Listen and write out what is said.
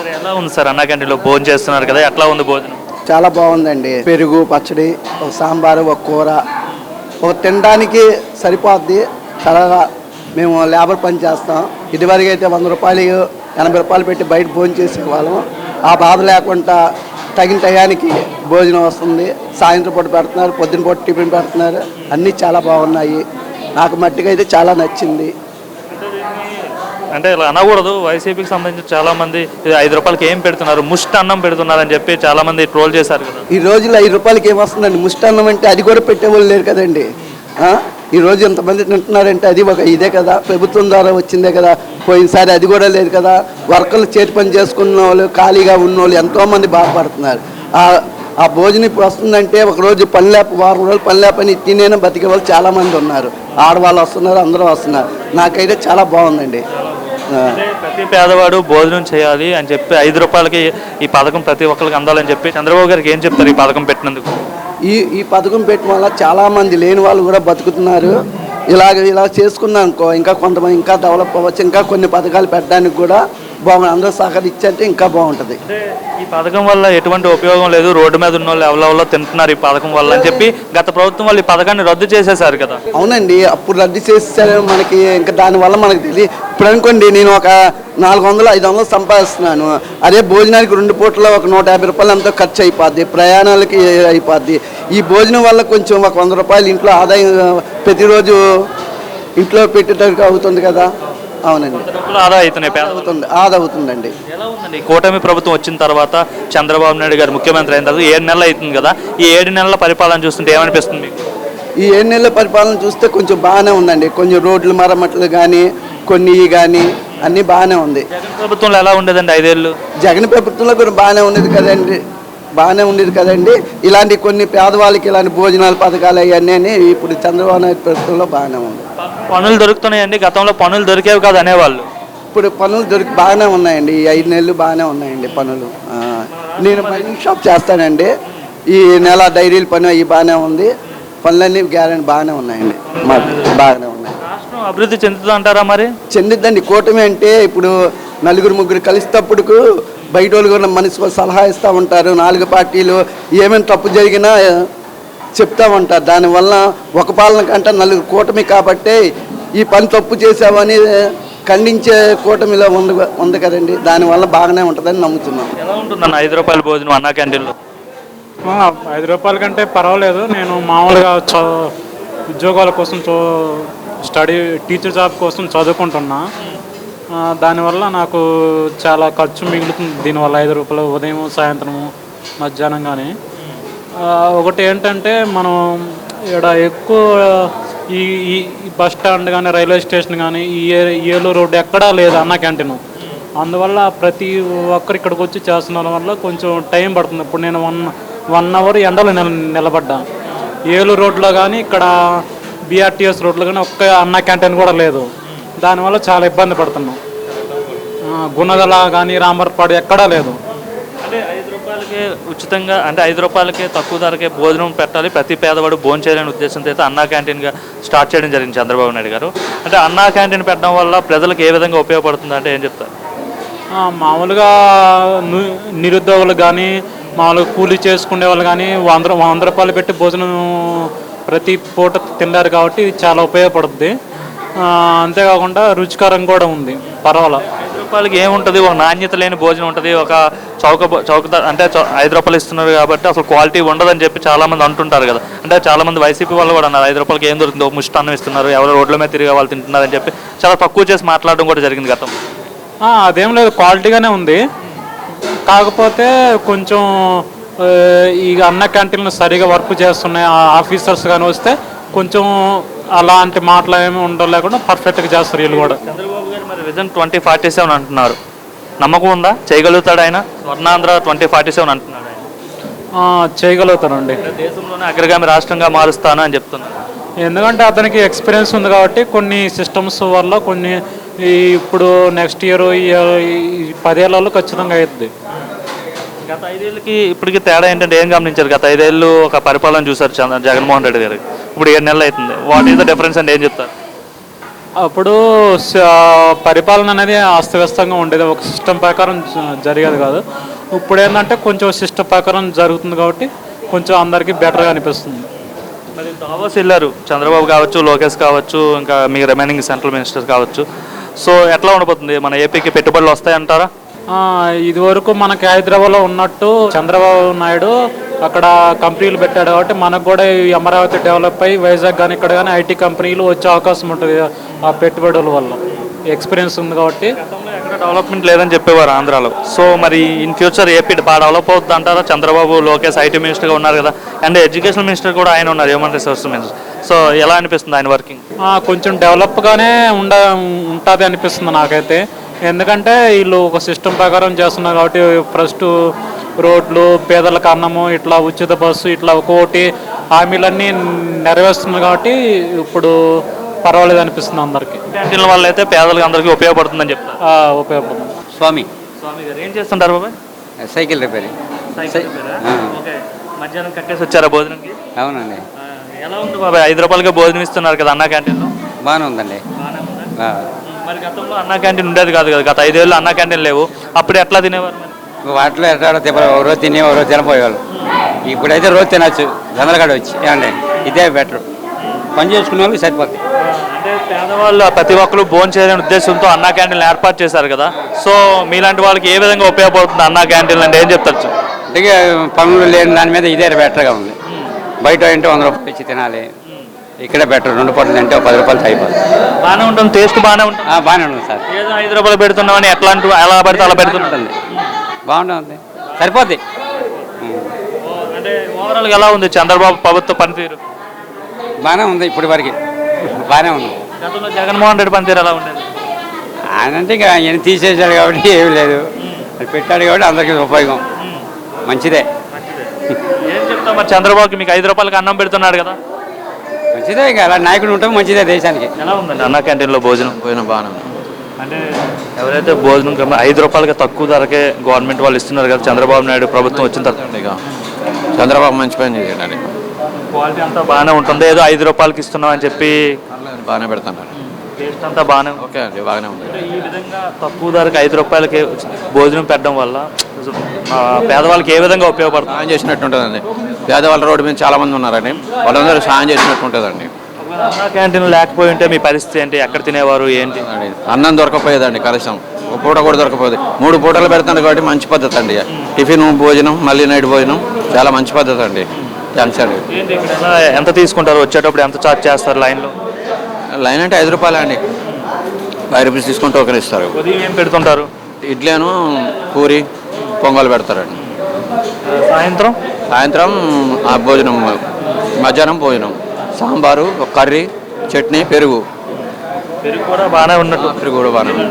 Sir ఎలా ఉంది sir? అన్న భోజనం చేస్తున్నారు కదా ఎట్లా ఉంది భోజనం? చాలా బాగుందండి. పెరుగు పచ్చడి ఒక సాంబారు ఒక కూర. ఒక తినడానికి సరిపోద్ది. చాలా మేము లేబర్ పని చేస్తాం. ఇదివరకు అయితే వంద రూపాయలు ఎనభై రూపాయలు పెట్టి బయట భోజనం చేసేవాళ్ళం. ఆ బాధ లేకుండా తగిన టయానికి భోజనం వస్తుంది. సాయంత్రం పూట పెడుతున్నారు పొద్దున పూట టిఫిన్ పెడుతున్నారు. అన్నీ చాలా బాగున్నాయి. నాకు మట్టిగా అయితే చాలా నచ్చింది. అంటే ఇలా అనకూడదు. వైసీపీకి సంబంధించి చాలా మంది ఇది ఐదు రూపాయలకి ఏం పెడుతున్నారు? ముష్టి అన్నం పెడుతున్నారు అని చెప్పి చాలా మంది ట్రోల్ చేశారు కదా. ఈ రోజులో ఐదు రూపాయలకి ఏమొస్తుందండి ముష్టాన్నం అంటే అది కూడా పెట్టేవాళ్ళు లేరు కదండి. ఈ రోజు ఎంతమంది తింటున్నారంటే అది ఒక ఇదే కదా. ప్రభుత్వం ద్వారా వచ్చిందే కదా. పోయినసారి అది కూడా లేదు కదా. వర్కర్లు చేతి పని చేసుకున్న వాళ్ళు ఖాళీగా ఉన్న వాళ్ళు ఎంతోమంది బాధపడుతున్నారు. ఆ భోజనం ఇప్పుడు వస్తుందంటే ఒకరోజు పని లేప వారం రోజులు పని లేపని తినేనా బతికే వాళ్ళు చాలామంది ఉన్నారు. ఆడవాళ్ళు వస్తున్నారు అందరూ వస్తున్నారు. నాకైతే చాలా బాగుందండి. ప్రతి పేదవాడు భోజనం చేయాలి అని చెప్పి ఐదు రూపాయలకి ఈ పథకం ప్రతి ఒక్కరికి అందాలని చెప్పి చంద్రబాబు గారికి ఏం చెప్తారు ఈ పథకం పెట్టినందుకు? ఈ ఈ పథకం పెట్టడం వల్ల చాలా మంది లేని వాళ్ళు కూడా బతుకుతున్నారు. ఇలాగ ఇలా చేసుకున్నాం అనుకో ఇంకా కొంతమంది ఇంకా డెవలప్ అవ్వచ్చు ఇంకా కొన్ని పథకాలు పెట్టడానికి కూడా బాగుంది. అందరూ సహకరించంటే ఇంకా బాగుంటుంది. ఈ పథకం వల్ల ఎటువంటి ఉపయోగం లేదు. రోడ్డు మీద ఉన్న వాళ్ళు ఎవరెవరో తింటున్నారు ఈ పథకం వల్ల అని చెప్పి గత ప్రభుత్వం వాళ్ళు ఈ పథకాన్ని రద్దు చేసేశారు కదా. అవునండి. అప్పుడు రద్దు చేసేసారు మనకి ఇంకా దానివల్ల మనకు తెలియదు. ఇప్పుడు అనుకోండి నేను ఒక నాలుగు వందలు ఐదు వందలు సంపాదిస్తున్నాను. అదే భోజనానికి రెండు పూటలో ఒక నూట యాభై రూపాయలు ఎంతో ఖర్చు అయిపోద్ది. ప్రయాణాలకి అయిపోద్ది. ఈ భోజనం వల్ల కొంచెం ఒక వంద రూపాయలు ఇంట్లో ఆదాయం ప్రతిరోజు ఇంట్లో పెట్టేటట్టు అవుతుంది కదా. అవునండి. డబ్బులు ఆదా అవుతున్నాయి అవుతుంది ఆదా అవుతుందండి ఎలా ఉందండి? కూటమి ప్రభుత్వం వచ్చిన తర్వాత చంద్రబాబు నాయుడు గారు ముఖ్యమంత్రి అయిన తర్వాత ఏడు నెలలు అవుతుంది కదా ఈ ఏడు నెలల పరిపాలన చూస్తుంటే ఏమనిపిస్తుంది మీకు? ఈ ఏడు నెలల పరిపాలన చూస్తే కొంచెం బాగానే ఉందండి. కొంచెం రోడ్లు మరమ్మట్లు కానీ కొన్ని కానీ అన్నీ బాగానే ఉంది. జగన్ ప్రభుత్వంలో ఎలా ఉండేదండి ఐదేళ్ళు? జగన్ ప్రభుత్వంలో కూడా బాగానే ఉండేది కదండి. బాగానే ఉండేది కదండి. ఇలాంటి కొన్ని పేదవాళ్ళకి ఇలాంటి భోజనాల పథకాలు అవన్నీ ఇప్పుడు చంద్రబాబు నాయుడు ప్రభుత్వంలో బాగానే ఉంది. పనులు దొరుకుతున్నాయండి. గతంలో పనులు దొరికేవి కాదు అనేవాళ్ళు. ఇప్పుడు పనులు దొరికి బాగానే ఉన్నాయండి. ఈ ఐదు నెలలు బాగానే ఉన్నాయండి పనులు. ఆ, నేను మైనింగ్ షాప్ చేస్తానండి. ఈ నెల డైరీల పని అవి బాగానే ఉంది. పనులన్నీ గ్యారెంటీ బాగానే ఉన్నాయండి. మాకు బాగానే ఉన్నాయి. రాష్ట్రం అభివృద్ధి చెందుతుంది అంటారా మరి? చెందిద్దండి. కూటమి అంటే ఇప్పుడు నలుగురు ముగ్గురు కలిసేటప్పుడుకు బయట వాళ్ళు కూడా మనిషి సలహా ఇస్తూ ఉంటారు. నాలుగు పార్టీలు ఏమైనా తప్పు జరిగినా చెప్తా ఉంటారు దానివల్ల ఒక పాలన కంటే నలుగురు కూటమి కాబట్టి ఈ పని తప్పు చేసావని ఖండించే కూటమిలో ఉంది ఉంది కదండి. దానివల్ల బాగానే ఉంటుందని నమ్ముతున్నాం. ఎలా ఉంటుందన్న ఐదు రూపాయల భోజనం అన్నా క్యాంటీన్లో? ఆ, ఐదు రూపాయల కంటే పర్వాలేదు. నేను మామూలుగా చ- ఉద్యోగాల కోసం చో స్టడీ టీచర్ జాబ్ కోసం చదువుకుంటున్నా. ఆ, దానివల్ల నాకు చాలా ఖర్చు మిగులుతుంది. దీనివల్ల ఐదు రూపాయలు ఉదయం సాయంత్రము మధ్యాహ్నం కానీ ఒకటి ఏంటంటే మనం ఇక్కడ ఎక్కువ ఈ ఈ బస్ స్టాండ్ కానీ రైల్వే స్టేషన్ కానీ ఈ ఏలూరు రోడ్డు ఎక్కడా లేదు అన్న క్యాంటీన్. అందువల్ల ప్రతి ఒక్కరు ఇక్కడికి వచ్చి చేస్తున్న వల్ల కొంచెం టైం పడుతుంది. ఇప్పుడు నేను వన్ వన్ అవర్ ఎండలో నిల నిలబడ్డా. ఏలూరు రోడ్లో కానీ ఇక్కడ బీఆర్టీఎస్ రోడ్లో కానీ ఒక్క అన్న క్యాంటీన్ కూడా లేదు. దానివల్ల చాలా ఇబ్బంది పడుతున్నాం. గుణదల కానీ రామర్పాడు ఎక్కడా లేదు. రూపాయలకే ఉచితంగా అంటే ఐదు రూపాయలకే తక్కువ ధరకే భోజనం పెట్టాలి. ప్రతి పేదవాడు భోజనం చేయాలనే ఉద్దేశంతో అయితే అన్నా క్యాంటీన్గా స్టార్ట్ చేయడం జరిగింది చంద్రబాబు నాయుడు గారు. అంటే అన్నా క్యాంటీన్ పెట్టడం వల్ల ప్రజలకు ఏ విధంగా ఉపయోగపడుతుంది అంటే ఏం చెప్తారు? మామూలుగా నిరుద్యోగులు కానీ మామూలుగా కూలీ చేసుకునే వాళ్ళు కానీ వంద వంద రూపాయలు పెట్టి భోజనం ప్రతి పూట తిన్నారు కాబట్టి ఇది చాలా ఉపయోగపడుతుంది అంతేకాకుండా రుచికరం కూడా ఉంది. పర్వాలేదు రూపాయలకి ఏముంటుంది? ఒక నాణ్యత లేని భోజనం ఉంటుంది. ఒక చౌక చౌక అంటే ఐదు రూపాయలు ఇస్తున్నారు కాబట్టి అసలు క్వాలిటీ ఉండదని చెప్పి చాలా మంది అంటుంటారు కదా. అంటే చాలా మంది వైసీపీ వాళ్ళు కూడా అన్నారు ఐదు రూపాయలకి ఏం దొరుకుతుంది? ఒక ముష్టాన్నం ఇస్తున్నారు. ఎవరో రోడ్ల మీద తిరిగే వాళ్ళు తింటున్నారని చెప్పి. చాలా తక్కువ చేసి మాట్లాడడం కూడా జరిగింది గతం. అదేం లేదు. క్వాలిటీగానే ఉంది. కాకపోతే కొంచెం ఈ అన్న క్యాంటీన్లు సరిగా వర్క్ చేస్తున్నాయి. ఆ ఆఫీసర్స్ కానీ వస్తే కొంచెం అలాంటి మాటలు ఏమి ఉండవు లేకుండా పర్ఫెక్ట్గా చేస్తారు వీళ్ళు కూడా. విజన్ ట్వంటీ ఫార్టీ సెవెన్ అంటున్నారు. నమ్మకం ఉందా? చేయగలుగుతాడు ఆయన? స్వర్ణాంధ్ర ట్వంటీ ఫార్టీ సెవెన్ అంటున్నాడు ఆయన. చేయగలుగుతానండి దేశంలోనే అగ్రగామి రాష్ట్రంగా మారుస్తాను అని చెప్తున్నారు. ఎందుకంటే అతనికి ఎక్స్పీరియన్స్ ఉంది కాబట్టి కొన్ని సిస్టమ్స్ వల్ల కొన్ని ఈ ఇప్పుడు నెక్స్ట్ ఇయర్ ఈ పదేళ్ళలో ఖచ్చితంగా అవుతుంది గత ఐదేళ్ళకి ఇప్పటికి తేడా ఏంటంటే ఏం గమనించారు? గత ఐదేళ్ళు ఒక పరిపాలన చూసారు చంద్ర- జగన్మోహన్ రెడ్డి గారు. ఇప్పుడు ఏడు నెలలు అవుతుంది. వాట్ ఈస్ ద డిఫరెన్స్ అంటే ఏం చెప్తారు? అప్పుడు పరిపాలన అనేది అస్తవ్యస్తంగా ఉండేది. ఒక సిస్టమ్ ప్రకారం జరిగేది కాదు. ఇప్పుడు ఏంటంటే కొంచెం సిస్టమ్ ప్రకారం జరుగుతుంది కాబట్టి కొంచెం అందరికీ బెటర్గా అనిపిస్తుంది. మరి దావోస్ వెళ్ళారు. చంద్రబాబు కావచ్చు లోకేష్ కావచ్చు ఇంకా మీ రిమైనింగ్ సెంట్రల్ మినిస్టర్ కావచ్చు. సో ఎట్లా ఉండబోతుంది? మన ఏపీకి పెట్టుబడులు వస్తాయంటారా? ఆ, ఇదివరకు మనకి హైదరాబాద్లో ఉన్నట్టు చంద్రబాబు నాయుడు అక్కడ కంపెనీలు పెట్టాడు కాబట్టి మనకు కూడా ఈ అమరావతి డెవలప్ అయ్యి వైజాగ్ కానీ ఇక్కడ కానీ ఐటీ కంపెనీలు వచ్చే అవకాశం ఉంటుంది ఆ పెట్టుబడుల వల్ల. ఎక్స్పీరియన్స్ ఉంది కాబట్టి. డెవలప్మెంట్ లేదని చెప్పేవారు ఆంధ్రాలో. సో మరి ఇన్ ఫ్యూచర్ ఏపీ బాగా డెవలప్ అవుతుంది అంటారా? చంద్రబాబు లోకేష్ ఐటీ మినిస్టర్గా ఉన్నారు కదా. అండ్ ఎడ్యుకేషన్ మినిస్టర్ కూడా ఆయన ఉన్నారు హ్యూమన్ రిసోర్స్ మినిస్టర్ సో ఎలా అనిపిస్తుంది ఆయన వర్కింగ్? కొంచెం డెవలప్గానే ఉండ ఉంటుంది అనిపిస్తుంది నాకైతే. ఎందుకంటే వీళ్ళు ఒక సిస్టమ్ ప్రకారం చేస్తున్నారు కాబట్టి ఫస్ట్ రోడ్లు పేదలకు అన్నము ఇట్లా ఉచిత బస్సు ఇట్లా ఒక్కోటి హామీలన్నీ నెరవేరుస్తున్నారు కాబట్టి ఇప్పుడు పర్వాలేదు అనిపిస్తుంది అందరికీ. క్యాంటీన్ల వల్ల అయితే పేదలకు అందరికీ ఉపయోగపడుతుందని చెప్తారు. ఆ, ఉపయోగపడుతుంది. స్వామి. స్వామి గారు ఏం చేస్తుంటారు బాబాయ్? Cycle repairing okay. మధ్యాహ్నం కట్టేసి వచ్చారా భోజనంకి అవునండి. ఆ, ఎలా ఉంది బాబాయ్? ఐదు రూపాయలకే భోజనం ఇస్తున్నారు కదా అన్నా క్యాంటీన్లో? బాగానే ఉందండి. ఆ. మరి గతంలో అన్నా క్యాంటీన్ ఉండేది కాదు కదా గత ఐదేళ్ళు అన్నా క్యాంటీన్ లేవు. అప్పుడు ఎట్లా తినేవారు వాటిలో ఎట్లా తిప్ప ఓ రోజు తిని రోజు తినపోయేవాళ్ళు. ఇప్పుడైతే రోజు తినచ్చు. గందలకాడ వచ్చి ఏమండి? ఇదే బెటర్. పని చేసుకునే వాళ్ళకి సరిపోతుంది అంటే పేదవాళ్ళు ప్రతి ఒక్కరు భోజనం చేయాలనే ఉద్దేశంతో అన్నా క్యాంటీన్లు ఏర్పాటు చేశారు కదా. సో మీలాంటి వాళ్ళకి ఏ విధంగా ఉపయోగపడుతుంది అన్నా క్యాంటీన్లు అంటే ఏం చెప్తారు అంటే పనులు లేని దాని మీద ఇదే బెటర్గా ఉంది. బయట అంటే వంద రూపాయలు ఇచ్చి తినాలి. ఇక్కడే బెటర్ రెండు పూటలు ఒక పది రూపాయలు అయిపోతుంది బాగానే ఉంటుంది టేస్ట్ బాగానే ఉంటుంది. బాగానే ఉంది సార్. ఏదో ఐదు రూపాయలు పెడుతున్నామని ఎట్లా అంటూ ఎలా పడితే అలా పెడుతున్నారు ఉంటుంది బాగుంటుంది. సరిపోద్ది. అంటే ఓవరాల్గా ఎలా ఉంది చంద్రబాబు ప్రభుత్వ పనితీరు? బాగానే ఉంది ఇప్పటి వరకు. బాగానే ఉంది. గతంలో జగన్మోహన్ రెడ్డి పనితీరు ఎలా ఉండేది? ఆయన అంటే ఇక ఆయన తీసేసాడు కాబట్టి ఏమీ లేదు. అది పెట్టాడు కాబట్టి అందరికీ ఉపయోగం. మంచిదే. ఏం చెప్తాం మరి చంద్రబాబుకి? మీకు ఐదు రూపాయలకి అన్నం పెడుతున్నాడు కదా. మంచిదే ఇక అలా నాయకుడు ఉంటే మంచిదే దేశానికి. ఎలా ఉందండి? అన్నా క్యాంటీన్లో భోజనం? పోయిన బాగానే ఉంది. అంటే ఎవరైతే భోజనం కన్నా ఐదు రూపాయలకి తక్కువ ధరకే గవర్నమెంట్ వాళ్ళు ఇస్తున్నారు కదా చంద్రబాబు నాయుడు ప్రభుత్వం వచ్చిన తర్వాత. ఇక. చంద్రబాబు మంచి పని చేయండి క్వాలిటీ అంతా బాగానే ఉంటుంది. ఏదో ఐదు రూపాయలకి ఇస్తున్నాం అని చెప్పి బాగానే పెడుతున్నారు. టేస్ట్ అంతా బాగానే ఓకే అండి బాగానే ఉంది. అంటే ఈ విధంగా తక్కువ ధరకి ఐదు రూపాయలకి భోజనం పెట్టడం వల్ల పేదవాళ్ళకి ఏ విధంగా ఉపయోగపడుతుంది? సాయం చేసినట్టు ఉంటుందండి పేదవాళ్ళ రోడ్డు మీద చాలా మంది ఉన్నారండి. వాళ్ళందరూ సాయం చేసినట్టు ఉంటుందండి అన్నా క్యాంటీన్ లేకపోయి ఉంటే మీ పరిస్థితి ఏంటి? ఎక్కడ తినేవారు? ఏంటి. అన్నం దొరకపోయేదండి కనీసం ఒక పూట కూడా దొరకపోయేది. మూడు పూటలు పెడతాను కాబట్టి మంచి పద్ధతి అండి. టిఫిన్ భోజనం మళ్ళీ నైట్ భోజనం చాలా మంచి పద్ధతి అండి. థ్యాంక్స్ అండి. ఏంటి ఇక్కడ ఎలా ఎంత తీసుకుంటారు? వచ్చేటప్పుడు ఎంత చార్జ్ చేస్తారు లైన్లో? లైన్ అంటే ఐదు రూపాయలు అండి. ఫైవ్ రూపీస్ తీసుకుంటే టోకెన్ ఇస్తారు. ఉదయం ఏం పెడుతుంటారు? ఇడ్లీను పూరి పొంగల్ పెడతారండి. సాయంత్రం? సాయంత్రం ఆ భోజనం మధ్యాహ్నం భోజనం. సాంబారు ఒక కర్రీ చట్నీ పెరుగు. పెరుగు కూడా బాగానే ఉన్నట్టు. పెరుగు కూడా బాగానే.